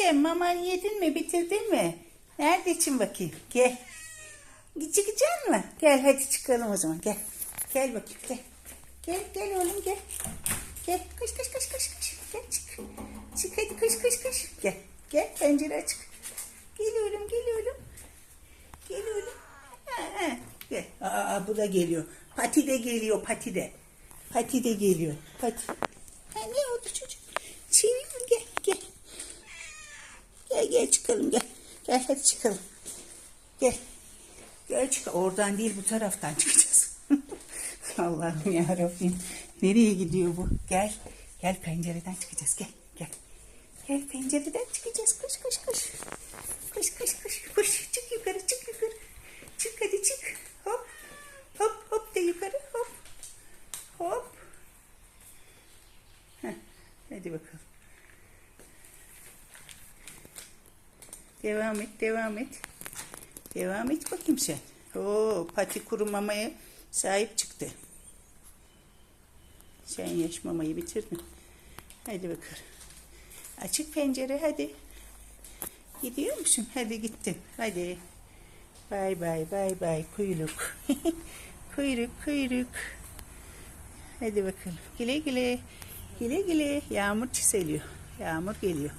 Ayşem mamanı yedin mi bitirdin mi? Nerede için bakayım? Gel. Çıkacak mı? Gel hadi çıkalım o zaman gel. Gel bakayım gel. Gel gel oğlum gel. Gel koş koş koş koş koş. Gel çık. Çık hadi koş koş koş. Gel. Gel pencere açık. Geliyorum geliyorum. Geliyorum. Ha, ha. Gel. Aa, bu da geliyor. Pati de geliyor pati de. Pati de geliyor. Pati. Ha, ne oldu çocuk? Çevir. Gel çıkalım gel. Gel hadi çıkalım. Gel. Gel çık. Oradan değil bu taraftan çıkacağız. Allah'ım ya Rabbim. Nereye gidiyor bu? Gel. Gel pencereden çıkacağız. Gel. Gel. Gel pencereden çıkacağız. Koş koş koş. Koş koş koş. Koş. Çık yukarı çık yukarı. Çık hadi çık. Hop. Hop hop de yukarı. Hop. Hop. Heh, hadi bakalım. Devam et, devam et. Devam et bakayım sen. Oo, pati kuru mamaya sahip çıktı. Sen yaş mamayı bitirdin. Hadi bakalım. Açık pencere hadi. Gidiyor musun? Hadi gittin. Hadi. Bay bay bay bay kuyruk. kuyruk kuyruk. Hadi bakalım. Güle güle. Güle güle. Yağmur çiseliyor. Yağmur geliyor.